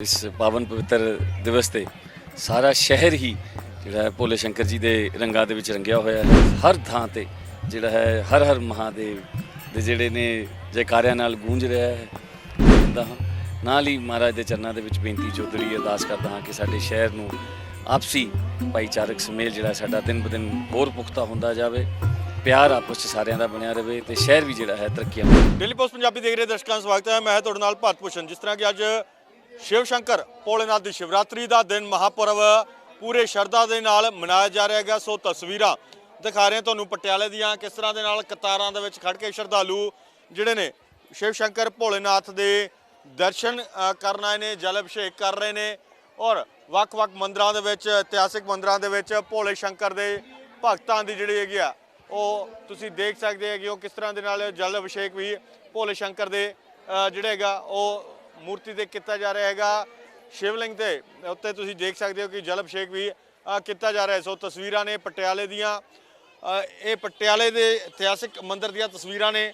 ਇਸ ਪਾਵਨ ਪਵਿੱਤਰ ਦਿਵਸ ਤੇ ਸਾਰਾ ਸ਼ਹਿਰ ਹੀ ਜਿਹੜਾ ਹੈ ਭੋਲੇ ਸ਼ੰਕਰ ਜੀ ਦੇ ਰੰਗਾਂ ਦੇ ਵਿੱਚ ਰੰਗਿਆ ਹੋਇਆ ਹੈ। ਹਰ ਥਾਂ ਤੇ ਜਿਹੜਾ ਹੈ, ਹਰ ਹਰ ਮਹਾਦੇਵ ਦੇ ਜਿਹੜੇ ਨੇ ਜੈਕਾਰਿਆਂ ਨਾਲ ਗੂੰਜ ਰਿਹਾ ਹੈ। ਕਹਿੰਦਾ ਨਾਲ ਹੀ ਮਹਾਰਾਜ ਦੇ ਚਰਨਾਂ ਦੇ ਵਿੱਚ ਬੇਨਤੀ ਜੋਦੜੀ ਅਰਦਾਸ ਕਰਦਾ ਹਾਂ ਕਿ ਸਾਡੇ ਸ਼ਹਿਰ ਨੂੰ ਆਪਸੀ ਭਾਈਚਾਰਕ ਸੁਮੇਲ ਜਿਹੜਾ ਸਾਡਾ ਦਿਨ ਬ ਦਿਨ ਹੋਰ ਪੁਖਤਾ ਹੁੰਦਾ ਜਾਵੇ। ਪਿਆਰ ਆਪਸ 'ਚ ਸਾਰਿਆਂ ਦਾ ਬਣਿਆ ਰਹੇ ਤੇ ਸ਼ਹਿਰ ਵੀ ਜਿਹੜਾ ਹੈ ਤਰੱਕੀਆਂ ਡੇਲੀ ਪੋਸਟ ਪੰਜਾਬੀ ਦੇਖ ਰਹੇ ਦਰਸ਼ਕਾਂ ਦਾ ਸਵਾਗਤ ਹੈ। ਮੈਂ ਤੁਹਾਡੇ ਨਾਲ ਭਾਰਤ ਭੂਸ਼ਣ, ਜਿਸ ਤਰ੍ਹਾਂ ਕਿ ਅੱਜ ਸ਼ਿਵ ਸ਼ੰਕਰ ਭੋਲੇਨਾਥ ਦੀ ਸ਼ਿਵਰਾਤਰੀ ਦਾ ਦਿਨ ਮਹਾਪੁਰਬ ਪੂਰੇ ਸ਼ਰਧਾ ਦੇ ਨਾਲ ਮਨਾਇਆ ਜਾ ਰਿਹਾ ਹੈਗਾ। ਸੋ ਤਸਵੀਰਾਂ ਦਿਖਾ ਰਹੇ ਤੁਹਾਨੂੰ ਪਟਿਆਲੇ ਦੀਆਂ ਕਿਸ ਤਰ੍ਹਾਂ ਦੇ ਨਾਲ ਕਤਾਰਾਂ ਦੇ ਵਿੱਚ ਖੜ ਕੇ ਸ਼ਰਧਾਲੂ ਜਿਹੜੇ ਨੇ ਸ਼ਿਵ ਸ਼ੰਕਰ ਭੋਲੇਨਾਥ ਦੇ ਦਰਸ਼ਨ ਅ, ਕਰਨ ਆਏ ਨੇ ਜਲ ਅਭਿਸ਼ੇਕ ਕਰ ਰਹੇ ਨੇ ਔਰ ਵੱਖ-ਵੱਖ ਮੰਦਰਾਂ ਦੇ ਵਿੱਚ ਇਤਿਹਾਸਿਕ ਮੰਦਰਾਂ ਦੇ ਵਿੱਚ ਭੋਲੇ ਸ਼ੰਕਰ ਦੇ ਭਗਤਾਂ ਦੀ ਜਿਹੜੀ ਹੈਗੀ ਆ ਉਹ ਤੁਸੀਂ ਦੇਖ ਸਕਦੇ ਹੈਗੇ ਹੋ ਕਿਸ ਤਰ੍ਹਾਂ ਦੇ ਨਾਲ ਜਲ ਅਭਿਸ਼ੇਕ ਵੀ ਭੋਲੇ ਸ਼ੰਕਰ ਦੇ ਅ, ਜਿਹੜਾ ਹੈਗਾ ਉਹ ਮੂਰਤੀ ਤੇ ਕੀਤਾ ਜਾ ਰਿਹਾ ਹੈਗਾ। ਸ਼ਿਵਲਿੰਗ ਤੇ ਉੱਤੇ ਤੁਸੀਂ ਦੇਖ ਸਕਦੇ ਹੋ ਕਿ ਜਲ ਅਭਿਸ਼ੇਕ ਵੀ ਕੀਤਾ ਜਾ ਰਿਹਾ। ਸੋ ਤਸਵੀਰਾਂ ਨੇ ਪਟਿਆਲੇ ਦੀਆਂ ਇਹ ਪਟਿਆਲੇ ਦੇ ਇਤਿਹਾਸਿਕ ਮੰਦਿਰ ਦੀਆਂ ਤਸਵੀਰਾਂ ਨੇ।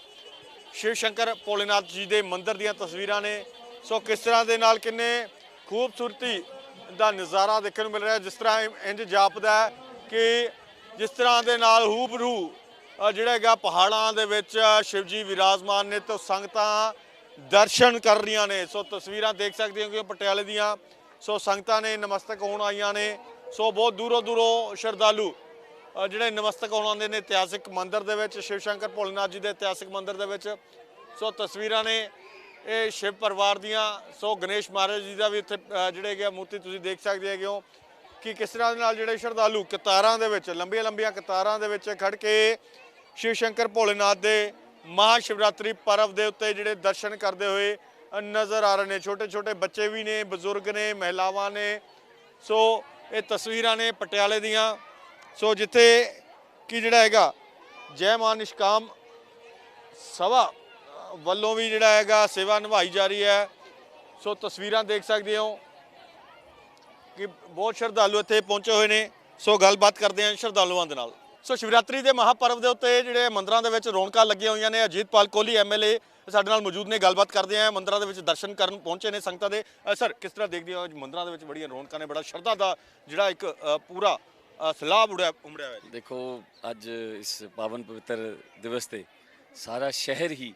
ਸ਼ਿਵ ਸ਼ੰਕਰ ਭੋਲੇਨਾਥ ਜੀ ਦੇ ਮੰਦਿਰ ਦੀਆਂ ਤਸਵੀਰਾਂ ਨੇ। ਸੋ ਕਿਸ ਤਰ੍ਹਾਂ ਦੇ ਨਾਲ ਕਿੰਨੇ ਖੂਬਸੂਰਤੀ ਦਾ ਨਜ਼ਾਰਾ ਦੇਖਣ ਨੂੰ ਮਿਲ ਰਿਹਾ, ਜਿਸ ਤਰ੍ਹਾਂ ਇਹ ਇੰਜ ਜਾਪਦਾ ਕਿ ਜਿਸ ਤਰ੍ਹਾਂ ਦੇ ਨਾਲ ਹੂਬਰੂ ਜਿਹੜਾ ਹੈਗਾ ਪਹਾੜਾਂ ਦੇ ਵਿੱਚ ਸ਼ਿਵਜੀ ਵਿਰਾਜਮਾਨ ਨੇ, ਤੇ ਸੰਗਤਾਂ ਦਰਸ਼ਨ ਕਰ ਰਹੀਆਂ ਨੇ। ਸੋ ਤਸਵੀਰਾਂ ਦੇਖ ਸਕਦੇ ਹੋ ਕਿ ਪਟਿਆਲੇ ਦੀਆਂ ਸੋ ਸੰਗਤਾਂ ਨੇ ਨਮਸਤਕ ਹੋਣ ਆਈਆਂ ਨੇ। ਸੋ ਬਹੁਤ ਦੂਰੋਂ ਦੂਰੋਂ ਸ਼ਰਧਾਲੂ ਜਿਹੜੇ ਨਮਸਤਕ ਹੋਣ ਆਉਂਦੇ ਨੇ ਇਤਿਹਾਸਿਕ ਮੰਦਿਰ ਦੇ ਵਿੱਚ, ਸ਼ਿਵ ਸ਼ੰਕਰ ਭੋਲੇਨਾਥ ਜੀ ਦੇ ਇਤਿਹਾਸਿਕ ਮੰਦਿਰ ਦੇ ਵਿੱਚ। ਸੋ ਤਸਵੀਰਾਂ ਨੇ ਇਹ ਸ਼ਿਵ ਪਰਿਵਾਰ ਦੀਆਂ, ਸੋ ਗਣੇਸ਼ ਮਹਾਰਾਜ ਜੀ ਦਾ ਵੀ ਇੱਥੇ ਜਿਹੜੇ ਹੈਗੇ ਆ ਮੂਰਤੀ ਤੁਸੀਂ ਦੇਖ ਸਕਦੇ ਹੈਗੇ ਹੋ ਕਿ ਕਿਸ ਤਰ੍ਹਾਂ ਦੇ ਨਾਲ ਜਿਹੜੇ ਸ਼ਰਧਾਲੂ ਕਤਾਰਾਂ ਦੇ ਵਿੱਚ, ਲੰਬੀਆਂ ਲੰਬੀਆਂ ਕਤਾਰਾਂ ਦੇ ਵਿੱਚ ਖੜ ਕੇ ਸ਼ਿਵ ਸ਼ੰਕਰ ਭੋਲੇਨਾਥ ਦੇ ਮਹਾ ਸ਼ਿਵਰਾਤਰੀ ਪਰਵ ਦੇ ਉੱਤੇ ਜਿਹੜੇ ਦਰਸ਼ਨ ਕਰਦੇ ਹੋਏ ਨਜ਼ਰ ਆ ਰਹੇ ਨੇ। ਛੋਟੇ ਛੋਟੇ ਬੱਚੇ ਵੀ ਨੇ, ਬਜ਼ੁਰਗ ਨੇ, ਮਹਿਲਾਵਾਂ ਨੇ। ਸੋ ਇਹ ਤਸਵੀਰਾਂ ਨੇ ਪਟਿਆਲੇ ਦੀਆਂ। ਸੋ ਜਿੱਥੇ ਕੀ ਜਿਹੜਾ ਹੈਗਾ, ਜੈ ਮਾਨ ਨਿਸ਼ਕਾਮ ਸਭਾ ਵੱਲੋਂ ਵੀ ਜਿਹੜਾ ਹੈਗਾ ਸੇਵਾ ਨਿਭਾਈ ਜਾ ਰਹੀ ਹੈ। ਸੋ ਤਸਵੀਰਾਂ ਦੇਖ ਸਕਦੇ ਹੋ ਕਿ ਬਹੁਤ ਸ਼ਰਧਾਲੂ ਇੱਥੇ ਪਹੁੰਚੇ ਹੋਏ ਨੇ। ਸੋ ਗੱਲਬਾਤ ਕਰਦੇ ਹਾਂ ਸ਼ਰਧਾਲੂਆਂ ਦੇ ਨਾਲ। ਸੋ ਸ਼ਿਵਰਾਤਰੀ ਦੇ ਮਹਾਪਰਵ ਦੇ ਉੱਤੇ ਜਿਹੜੇ ਮੰਦਰਾਂ ਦੇ ਵਿੱਚ ਰੌਣਕਾਂ ਲੱਗੀਆਂ ਹੋਈਆਂ ਨੇ ਅਜੀਤਪਾਲ ਕੋਹਲੀ ਐਮਐਲਏ ਸਾਡੇ ਨਾਲ ਮੌਜੂਦ ਨੇ ਗੱਲਬਾਤ ਕਰਦੇ ਹਾਂ ਮੰਦਰਾਂ ਦੇ ਵਿੱਚ ਦਰਸ਼ਨ ਕਰਨ ਪਹੁੰਚੇ ਨੇ ਸੰਗਤਾਂ ਦੇ। ਸਰ ਕਿਸ ਤਰ੍ਹਾਂ ਦੇਖਦੇ ਹੋ ਅੱਜ ਮੰਦਰਾਂ ਦੇ ਵਿੱਚ ਬੜੀਆਂ ਰੌਣਕਾਂ ਨੇ ਬੜਾ ਸ਼ਰਧਾ ਦਾ ਜਿਹੜਾ ਇੱਕ ਪੂਰਾ ਅ, ਸਲਾਬ ਉੜਿਆ ਉਮੜਿਆ ਹੋਇਆ ਦੇਖੋ ਅੱਜ ਇਸ ਪਾਵਨ ਪਵਿੱਤਰ ਦਿਵਸ ਤੇ ਸਾਰਾ ਸ਼ਹਿਰ ਹੀ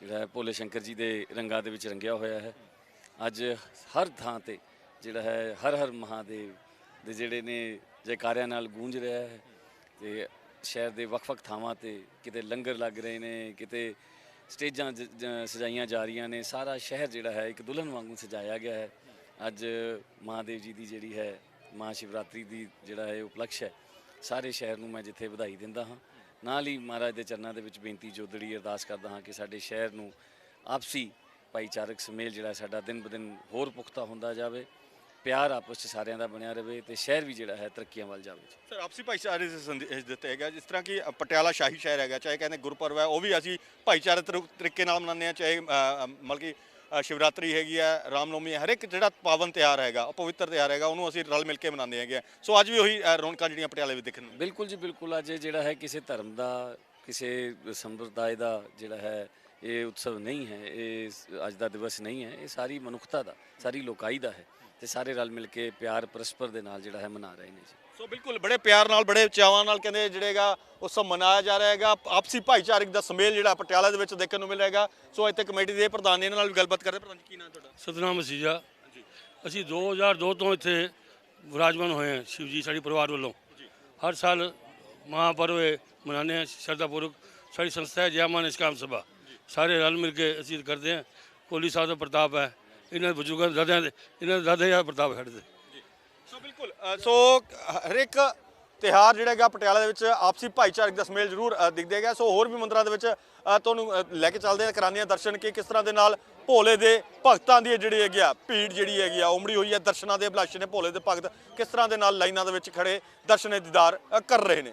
ਜਿਹੜਾ ਭੋਲੇ ਸ਼ੰਕਰ ਜੀ ਦੇ ਰੰਗਾਂ ਦੇ ਵਿੱਚ ਰੰਗਿਆ ਹੋਇਆ ਹੈ। ਅੱਜ ਹਰ ਥਾਂ ਤੇ ਜਿਹੜਾ ਹੈ ਹਰ ਹਰ ਮਹਾਦੇਵ ਦੇ ਜਿਹੜੇ ਨੇ ਜੈਕਾਰਿਆਂ ਨਾਲ ਗੂੰਜ ਰਿਹਾ ਹੈ। ਤੇ ਸ਼ਹਿਰ ਦੇ ਵੱਖ-ਵੱਖ ਥਾਵਾਂ ਤੇ ਕਿਤੇ ਲੰਗਰ ਲੱਗ ਰਹੇ ਨੇ, ਕਿਤੇ ਸਟੇਜਾਂ ਜ- ਸਜਾਈਆਂ ਜਾ ਰਹੀਆਂ ਨੇ। ਸਾਰਾ ਸ਼ਹਿਰ ਜਿਹੜਾ ਹੈ, ਇੱਕ ਦੁਲਹਨ ਵਾਂਗੂ ਸਜਾਇਆ ਗਿਆ ਹੈ। ਅੱਜ ਮਹਾਦੇਵ ਜੀ ਦੀ ਜਿਹੜੀ ਹੈ, ਮਹਾ ਸ਼ਿਵਰਾਤਰੀ ਦੀ ਜਿਹੜਾ ਹੈ, ਉਪਲਕਸ਼ ਹੈ। ਸਾਰੇ ਸ਼ਹਿਰ ਨੂੰ ਮੈਂ ਜਿੱਥੇ ਵਧਾਈ ਦਿੰਦਾ ਹਾਂ। ਨਾਲ ਹੀ ਮਹਾਰਾਜ ਦੇ ਚਰਨਾਂ ਦੇ ਵਿੱਚ ਬੇਨਤੀ ਜੋਦੜੀ ਅਰਦਾਸ ਕਰਦਾ ਹਾਂ ਕਿ ਸਾਡੇ ਸ਼ਹਿਰ ਨੂੰ ਆਪਸੀ ਭਾਈਚਾਰਕ ਸੁਮੇਲ ਜਿਹੜਾ ਸਾਡਾ ਦਿਨ ਬ ਦਿਨ ਹੋਰ ਪੁਖਤਾ ਹੁੰਦਾ ਜਾਵੇ। ਪਿਆਰ ਆਪਸ 'ਚ ਸਾਰਿਆਂ ਦਾ ਬਣਿਆ ਰਵੇ ਤੇ ਸ਼ਹਿਰ ਵੀ ਜਿਹੜਾ ਹੈ ਤਰੱਕੀਆਂ ਵੱਲ ਜਾਵੇ ਸਰ ਆਪਸੀ ਭਾਈਚਾਰੇ ਦੇ ਸੰਦੇਸ਼ ਦਿੱਤੇ ਹੈਗਾ ਜਿਸ ਤਰ੍ਹਾਂ ਕਿ ਪਟਿਆਲਾ ਸ਼ਾਹੀ ਸ਼ਹਿਰ ਹੈਗਾ ਚਾਹੇ ਕਹਿੰਦੇ ਗੁਰਪੁਰਬ ਹੈ ਉਹ ਵੀ ਅਸੀਂ ਭਾਈਚਾਰੇ ਤਰੂ- ਤਰੀਕੇ ਨਾਲ ਮਨਾਉਂਦੇ ਆ ਚਾਹੇ ਮਤਲਬ ਕਿ ਸ਼ਿਵਰਾਤਰੀ ਹੈਗੀ ਹੈ ਰਾਮਨੌਮੀ ਹਰ ਇੱਕ ਜਿਹੜਾ ਪਾਵਨ ਤਿਉਹਾਰ ਹੈਗਾ ਉਹ ਪਵਿੱਤਰ ਤਿਉਹਾਰ ਹੈਗਾ ਉਹਨੂੰ ਅਸੀਂ ਰਲ ਮਿਲ ਕੇ ਮਨਾਉਂਦੇ ਹੈਗੇ ਆ। ਸੋ ਅੱਜ ਵੀ ਉਹੀ ਰੌਣਕਾਂ ਜਿਹੜੀਆਂ ਪਟਿਆਲੇ ਵਿੱਚ ਦੇਖਣ ਨੂੰ। ਬਿਲਕੁਲ ਜੀ ਬਿਲਕੁਲ ਅੱਜ ਜਿਹੜਾ ਹੈ ਕਿਸੇ ਧਰਮ ਦਾ ਕਿਸੇ ਸੰਪਰਦਾਇ ਦਾ ਜਿਹੜਾ ਹੈ ਇਹ ਉਤਸਵ ਨਹੀਂ ਹੈ ਇਹ ਅੱਜ ਦਾ ਦਿਵਸ ਨਹੀਂ ਹੈ ਇਹ ਸਾਰੀ ਮਨੁੱਖਤਾ ਦਾ ਸਾਰੀ ਲੋਕਾਈ ਦਾ ਹੈ ਤੇ ਸਾਰੇ ਰਲ ਮਿਲ ਕੇ ਪਿਆਰ ਪਰਸਪਰ ਦੇ ਨਾਲ ਜਿਹੜਾ ਹੈ ਮਨਾ ਰਹੇ ਨੇ ਜੀ। ਸੋ ਬਿਲਕੁਲ ਬੜੇ ਪਿਆਰ ਨਾਲ ਬੜੇ ਚਾਵਾਂ ਨਾਲ ਕਹਿੰਦੇ ਜਿਹੜੇਗਾ ਉਤਸਵ ਮਨਾਇਆ ਜਾ ਰਿਹਾ ਹੈਗਾ। ਆਪਸੀ ਭਾਈਚਾਰਕ ਦਾ ਸੁਮੇਲ ਜਿਹੜਾ ਪਟਿਆਲਾ ਦੇ ਵਿੱਚ ਦੇਖਣ ਨੂੰ ਮਿਲ ਰਿਹਾ ਹੈਗਾ। ਸੋ ਇੱਥੇ ਕਮੇਟੀ ਦੇ ਪ੍ਰਧਾਨ ਨੇ ਇਹਨਾਂ ਨਾਲ ਵੀ ਗੱਲਬਾਤ ਕਰਦੇ ਪ੍ਰਧਾਨ ਜੀ ਕੀ ਨਾਮ ਤੁਹਾਡਾ? ਸਤਨਾਮ ਮਸੀਜਾ ਅਸੀਂ 2002 ਤੋਂ ਇੱਥੇ ਵਿਰਾਜਮਾਨ ਹੋਏ ਹਾਂ ਸ਼ਿਵ ਜੀ ਸਾਡੇ ਪਰਿਵਾਰ ਵੱਲੋਂ। ਹਰ ਸਾਲ ਮਹਾਪਰਵ ਮਨਾਉਂਦੇ ਹਾਂ ਸ਼ਰਧਾਪੂਰਵਕ ਸਾਡੀ ਸੰਸਥਾ ਹੈ ਜੈਮਾ ਨਿਸ਼ਕਾਮ ਸਭਾ। ਸਾਰੇ ਰਲ ਮਿਲ ਕੇ ਅਸੀਂ ਕਰਦੇ ਹਾਂ। ਕੋਲੀ ਸਾਹਿਬ ਦਾ ਪ੍ਰਤਾਪ ਹੈ। ਇਹਨਾਂ ਦੇ ਬਜ਼ੁਰਗਾਂ ਦੇ ਦਾਦਿਆਂ ਦੇ ਇਹਨਾਂ ਦੇ ਦਾਦੇ ਦਾ ਪ੍ਰਤਾਪ ਹੈ ਸਾਡੇ ਤੇ। ਸੋ ਬਿਲਕੁਲ ਅ, ਸੋ ਹਰ ਇੱਕ ਤਿਹਾਰ ਜਿਹੜਾ ਹੈਗਾ ਪਟਿਆਲਾ ਦੇ ਵਿੱਚ ਆਪਸੀ ਭਾਈਚਾਰਕ ਦਾ ਸਮੇਲ ਜ਼ਰੂਰ ਅ, ਦਿਖਦੇ ਹੈਗਾ। ਸੋ ਹੋਰ ਵੀ ਮੰਦਰਾਂ ਦੇ ਵਿੱਚ ਅ, ਤੁਹਾਨੂੰ ਅ, ਲੈ ਕੇ ਚੱਲਦੇ ਆ ਕਰਾਉਂਦੇ ਆ ਦਰਸ਼ਨ ਕਿ ਕਿਸ ਤਰ੍ਹਾਂ ਦੇ ਨਾਲ ਭੋਲੇ ਦੇ ਭਗਤਾਂ ਦੀ ਜਿਹੜੀ ਹੈਗੀ ਆ ਭੀੜ ਜਿਹੜੀ ਹੈਗੀ ਆ ਉਮੜੀ ਹੋਈ ਹੈ। ਦਰਸ਼ਨਾਂ ਦੇ ਅਭਿਲਾਸ਼ੀ ਨੇ ਭੋਲੇ ਦੇ ਭਗਤ ਕਿਸ ਤਰ੍ਹਾਂ ਦੇ ਨਾਲ ਲਾਈਨਾਂ ਦੇ ਵਿੱਚ ਖੜੇ ਦਰਸ਼ਨ ਦੀਦਾਰ ਅ, ਕਰ ਰਹੇ ਨੇ।